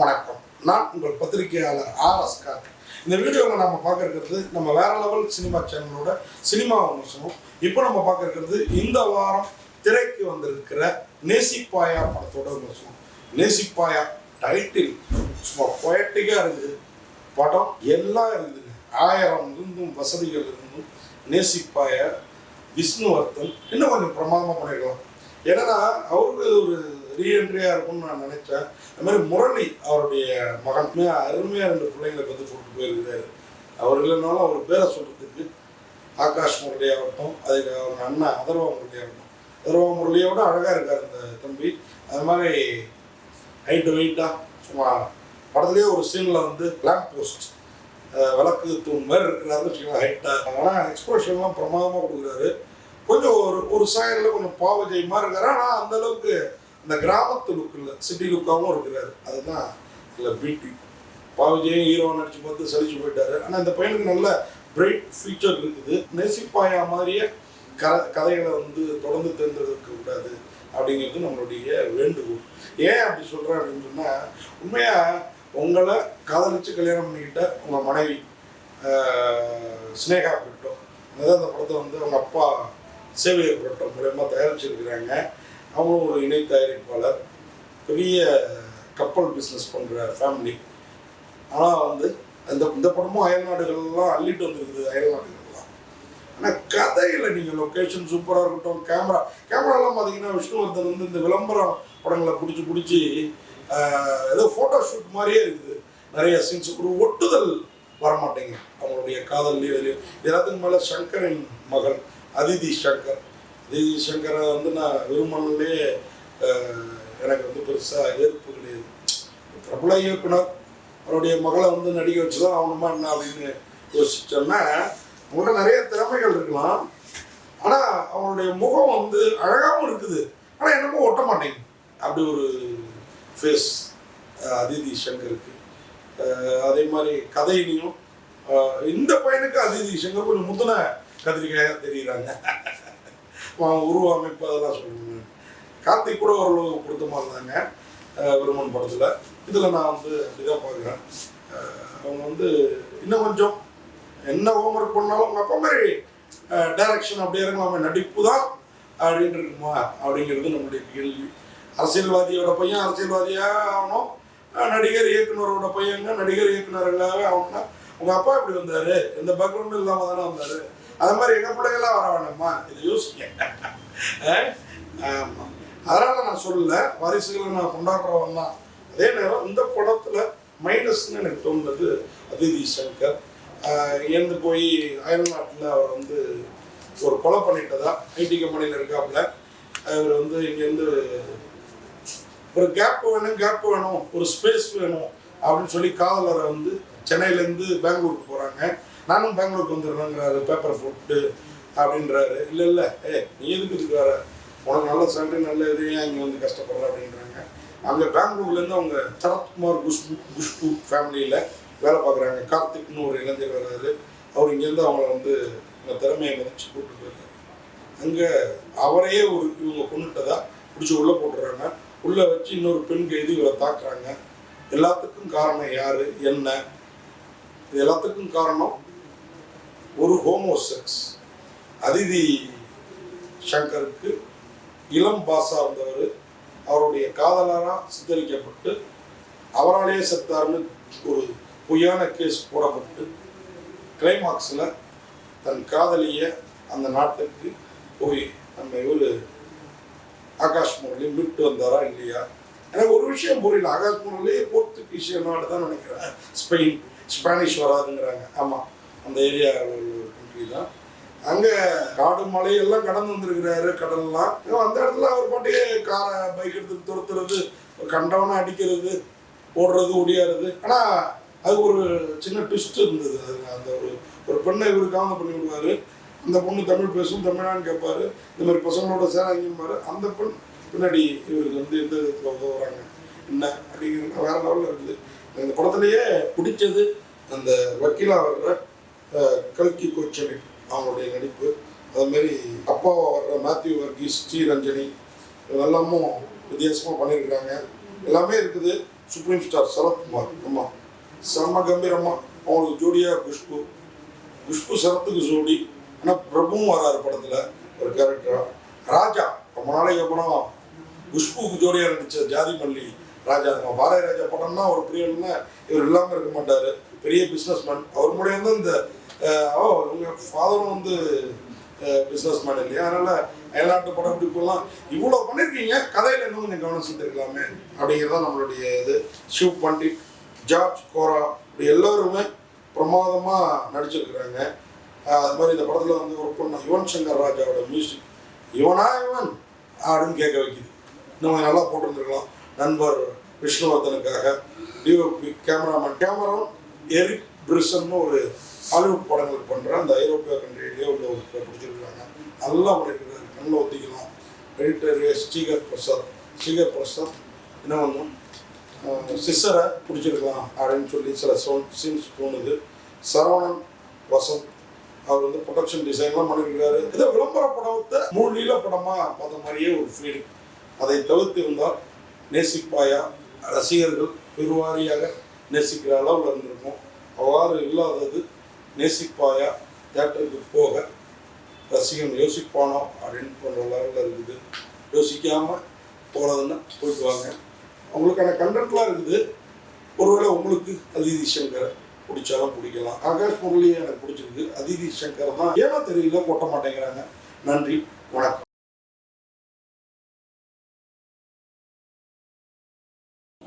வணக்கம். நான் உங்கள் பத்திரிகையாளர் ஆர் எஸ் இந்த வீடியோவில் நம்ம பார்க்க இருக்கிறது நம்ம வேற லெவல் சினிமா சேனலோட சினிமா விமர்சனம். இப்போ நம்ம பார்க்க இருக்கிறது இந்த வாரம் திரைக்கு வந்திருக்கிற நேசிப்பாயா படத்தோட விமர்சனம். நேசிப்பாயா டைட்டில் சும்மா பொயட்டிக்காக இருக்குது. படம் எல்லாம் இருக்குது. ஆயிரம் இருந்தும் வசதிகள் இருந்தும் நேசிப்பாய விஷ்ணுவர்த்தன் இன்னும் கொஞ்சம் பிரமாதமாக பண்ணிருக்கலாம். ஏன்னா அவருக்கு ஒரு ரீஎன்ட்ரியாக இருக்கும்னு நான் நினைச்சேன். அது மாதிரி முரளி அவருடைய மகன். அருமையாக ரெண்டு பிள்ளைங்களை வந்து கூப்பிட்டு போயிருக்கிறாரு. அவர் இல்லைனாலும் அவர் பேரை சொல்கிறதுக்கு ஆகாஷ் முரளி ஆகட்டும் அதுக்கு அவங்க அண்ணன் அதர்வா முரளி ஆகட்டும் அதர்வா முரளியோட அழகாக இருக்கார் இந்த தம்பி. அது மாதிரி ஹைட்டு வெயிட்டாக சும்மா படத்துலேயே ஒரு சீனில் வந்து லேம்ப் போஸ்ட் விளக்கு தூண் மாதிரி இருக்கிறாருன்னு வச்சுக்கலாம் ஹைட்டாக ஆனால் எக்ஸ்பிரஷன்லாம் பிரமாதமாக கொடுக்குறாரு. கொஞ்சம் ஒரு ஒரு சாயலில் கொஞ்சம் பாவஜெய் மாதிரி இருக்காரு. ஆனால் அந்த இந்த அந்த கிராமத்து லுக்கில் சிட்டி லுக்காகவும் இருக்கிறாரு. அதுதான் இல்லை பியூட்டி பாவஜெயும் ஹீரோ நடிச்சு பார்த்து சலிச்சு போயிட்டாரு. ஆனால் இந்த பையனுக்கு நல்ல பிரைட் ஃபியூச்சர் இருக்குது. நெசிப்பாயா மாதிரியே க கதைகளை வந்து தொடர்ந்து தேர்ந்தெடுக்க கூடாது அப்படிங்கிறது நம்மளுடைய வேண்டுகோள். ஏன் அப்படி சொல்கிறேன் அப்படின்னு சொன்னால் உண்மையாக உங்களை காதலிச்சு கல்யாணம் பண்ணிக்கிட்ட உங்கள் மனைவி ஸ்னேகா சினேகா அதாவது அந்த படத்தை வந்து அவங்க அப்பா சேவியர் பிரிட்டோம் மூலயமா தயாரிச்சிருக்கிறாங்க. அவங்களும் ஒரு இணை தயாரிப்பாளர் பெரிய கப்பல் பிஸ்னஸ் பண்ணுற ஃபேமிலி ஆனால் வந்து இந்த இந்த படமும் அயல்நாடுகள்லாம் அள்ளிட்டு வந்துருக்குது அயல்நாடுகள்லாம் ஆனால் கதையில் நீங்கள் லொக்கேஷன் சூப்பராக இருக்கட்டும் கேமரா கேமராலாம் பார்த்தீங்கன்னா விஷ்ணுவர்தன் வந்து இந்த விளம்பரம் படங்களை பிடிச்சி பிடிச்சி ஏதோ ஃபோட்டோ ஷூட் மாதிரியே இருக்குது. நிறைய சீன்ஸ் ஒரு ஒட்டுதல் வர அவங்களுடைய காதல் இதுலையோ. எல்லாத்துக்கும் மேலே சங்கரின் மகள் அதிதி சங்கர். தேவி சங்கரை வந்து நான் விரும்பினே எனக்கு வந்து பெருசாக ஏற்பு கிடையாது. பிரபல இயக்குனர் அவருடைய மகளை வந்து நடிக்க வச்சு தான் அவனுமா என்ன அப்படின்னு யோசிச்சோன்னா அவங்கள்ட்ட நிறைய திறமைகள் இருக்கலாம். ஆனால் அவனுடைய முகம் வந்து அழகாகவும் இருக்குது. ஆனால் என்னமோ ஒட்ட மாட்டேங்குது. அப்படி ஒரு ஃபேஸ் அதிதி சங்கருக்கு. அதே மாதிரி கதையிலையும் இந்த பையனுக்கு அதிதி சங்கர் கொஞ்சம் முந்தின கத்திரிக்காயாக தெரியுறாங்க. உருவ அமைப்பு அதெல்லாம் சொல்லணும் கார்த்திக் கூட ஓரளவு பொருத்தமாக இருந்தாங்க அஹ் விருமன் படத்தில். இதில் நான் வந்து அப்படிதான் பார்க்குறேன் அவங்க வந்து இன்னும் கொஞ்சம் என்ன ஹோம்ஒர்க் பண்ணாலும் அவங்க அப்பா மாதிரி டைரக்ஷன் அப்படியே இருக்கலாமே நடிப்பு தான் அப்படின்ட்டு இருக்குமா? அப்படிங்கிறது நம்மளுடைய கேள்வி. அரசியல்வாதியோட பையன் அரசியல்வாதியாக ஆகணும்? நடிகர் இயக்குனரோட பையங்க நடிகர் இயக்குனர்களாகவே ஆகணும்னா உங்கள் அப்பா இப்படி வந்தார்? எந்த பேக்ரவுண்டும் இல்லாமல் தானே வந்தார்? அது மாதிரி எங்கள் பிள்ளைங்களாம் வர வேண்டாமா? இதை யோசிக்க ஆமாம் அதனால் நான் சொல்லல வாரிசுகளை நான் கொண்டாடுறவன் தான் அதே நேரம் இந்த படத்தில் மைனஸ்னு எனக்கு தோணுது அதிதி சங்கர். இறந்து போய் அயல்நாட்டில் அவர் வந்து ஒரு கொலை பண்ணிட்டதா? ஐடி கம்பெனியில் இருக்காப்புல. அவர் வந்து இங்கேருந்து ஒரு கேப் வேணும் கேப் வேணும் ஒரு ஸ்பேஸ் வேணும் அப்படின்னு சொல்லி காதலரை வந்து சென்னையிலேருந்து பெங்களூருக்கு போகிறாங்க நானும் பெங்களூருக்கு வந்துடுறேங்கிறாரு பேப்பர் போட்டு அப்படின்றாரு. இல்லை இல்லை ஏ நீ எதுக்கு இதுக்கு வர? உனக்கு நல்ல சேலரி நல்ல இது ஏன் இங்கே வந்து கஷ்டப்படுற? அப்படின்றாங்க. அங்கே பெங்களூர்லேருந்து அவங்க சரத்குமார் குஷ்பு குஷ்பு ஃபேமிலியில் வேலை பார்க்குறாங்க. கார்த்திக்னு ஒரு இளைஞர் வர்றாரு. அவர் இங்கேருந்து அவங்கள வந்து இந்த திறமையை மதிச்சு கூப்பிட்டு போயிருக்காரு அங்கே அவரையே ஒரு இவங்க கொண்டுட்டதா பிடிச்சி உள்ளே போட்டுறாங்க. உள்ளே வச்சு இன்னொரு பெண் கைது இவரை தாக்குறாங்க. எல்லாத்துக்கும் காரணம் யார்? என்ன? இது எல்லாத்துக்கும் காரணம் ஒரு ஹோமோசெக்ஸ் அதிதி சங்கருக்கு இளம் பாசா இருந்தவர் அவருடைய காதலராக சித்தரிக்கப்பட்டு அவராலேயே செத்தார்னு ஒரு பொய்யான கேஸ் போடப்பட்டு கிளைமாக்ஸில் தன் காதலியை அந்த நாட்டுக்கு போய் நம்ம இவர் ஆகாஷ் முரளி மீட்டு வந்தாரா இல்லையா? எனக்கு ஒரு விஷயம் புரியல. ஆகாஷ் முரளி போர்த்துகீசிய நாடு தான் நினைக்கிறேன். ஸ்பெயின் ஸ்பானிஷ் வராதுங்கிறாங்க. ஆமாம் அந்த ஏரியாவில் ஒரு கண்ட்ரி தான். அங்கே காடு மலையெல்லாம் கடந்து வந்திருக்கிறாரு கடல்லாம். அந்த இடத்துல அவர் பாட்டியே காரை பைக் எடுத்து துரத்துறது கண்டவனை அடிக்கிறது ஓடுறது ஒடியாறது ஆனால் அது ஒரு சின்ன ட்விஸ்ட் இருந்தது. அது அந்த ஒரு ஒரு பெண்ணை இவர் கவனம் பண்ணி விடுவார். அந்த பொண்ணு தமிழ் பேசும் தமிழான்னு கேட்பாரு. இந்த மாதிரி பசங்களோட சேராங்கிம்பாரு அந்த பெண் பின்னாடி இவருக்கு வந்து எந்த விதத்தில் வராங்க என்ன அப்படிங்கிறது வேற லெவலில் இருக்குது. இந்த படத்துலேயே பிடிச்சது அந்த வக்கீலாக வர்ற கல்கி கோச்சலி அவங்களுடைய நடிப்பு. அதுமாரி அப்பாவை வர்ற மேத்யூ வர்கீஸ் ஸ்ரீரஞ்சனி இதெல்லாமும் வித்தியாசமாக பண்ணியிருக்கிறாங்க எல்லாமே இருக்குது. சுப்ரீம் ஸ்டார் சரத்குமார் ஆமாம் செம்ம கம்பீரமாக அவங்களுக்கு ஜோடியாக குஷ்பு. குஷ்பு சரத்துக்கு ஜோடி. ஆனால் பிரபுவும் வராரு படத்தில் ஒரு கேரக்டராக ராஜா ரொம்ப நாளைக்கு அப்புறம் குஷ்புக்கு ஜோடியாக நடித்த ஜாதி மல்லி ராஜா. நம்ம பாரதி ராஜா படம்னா ஒரு பிரியன்னா இவர் இல்லாமல் இருக்க மாட்டார். பெரிய பிஸ்னஸ்மேன் அவர் மூலியம் தான் இந்த ஓ உங்கள் ஃபாதரும் வந்து பிஸ்னஸ் மேன் இல்லையா? அதனால் அயல்நாட்டு படம் பிடிப்பெல்லாம் இவ்வளோ பண்ணியிருக்கீங்க கதையில் இன்னும் கொஞ்சம் கவனம் செஞ்சுருக்கலாமே அப்படிங்கிறது தான் நம்மளுடைய இது. ஷிவ் பண்டிட் ஜார்ஜ் கோரா இப்படி எல்லோருமே பிரமாதமாக நடிச்சிருக்கிறாங்க. அது மாதிரி இந்த படத்தில் வந்து ஒர்க் பண்ண யுவன் சங்கர் ராஜாவோட மியூசிக் இவனா இவன்? அப்படின்னு கேட்க வைக்குது. நம்ம நல்லா போட்டிருந்துருக்கலாம். நண்பர் விஷ்ணுவர்தனுக்காக. டிஓபி கேமராமேன் கேமரா எரிக் பிரிசன்னு ஒரு ஹாலிவுட் படங்கள் பண்ணுற அந்த ஐரோப்பிய கண்ட்ரியிலேயே உள்ள ஒரு பிடிச்சிருக்காங்க. நல்லா உழைக்கிறார் கண்ணில் ஒத்திக்கலாம் எடிட்டர் ஸ்ரீகர் பிரசாத். ஸ்ரீகர் பிரசாத் என்ன பண்ணும்? சிஸ்டரை பிடிச்சிருக்கலாம் அப்படின்னு சொல்லி சில சோன் சீன்ஸ் தோணுது. சரவணன் வசந்த் அவர் வந்து ப்ரொடக்ஷன் டிசைன்லாம் பண்ணியிருக்காரு இதை விளம்பர படத்தை மூணு நீள படமாக பார்த்த மாதிரியே ஒரு ஃபீல் அதை தவிர்த்து இருந்தால் நேசிப்பாயா ரசிகர்கள் பெருவாரியாக நேசிக்கிற அளவில் இருந்திருக்கும். அவ்வாறு இல்லாதது நேசிப்பாயா? தேட்டருக்கு போக ரசிகன் யோசிப்பானோ? அப்படின்னு போன்ற லெவலில் இருக்குது. யோசிக்காமல் போனதுன்னா போயிட்டு வாங்க. அவங்களுக்கான கண்டென்ட்லாம் இருக்குது. ஒருவேளை உங்களுக்கு அதிதி சங்கரை பிடிச்சாலும் பிடிக்கலாம். ஆகாஷ் முரளி எனக்கு பிடிச்சிருக்கு. அதிதி சங்கர் தான். ஏன்னா தெரியல கொட்ட மாட்டேங்கிறாங்க. நன்றி வணக்கம்.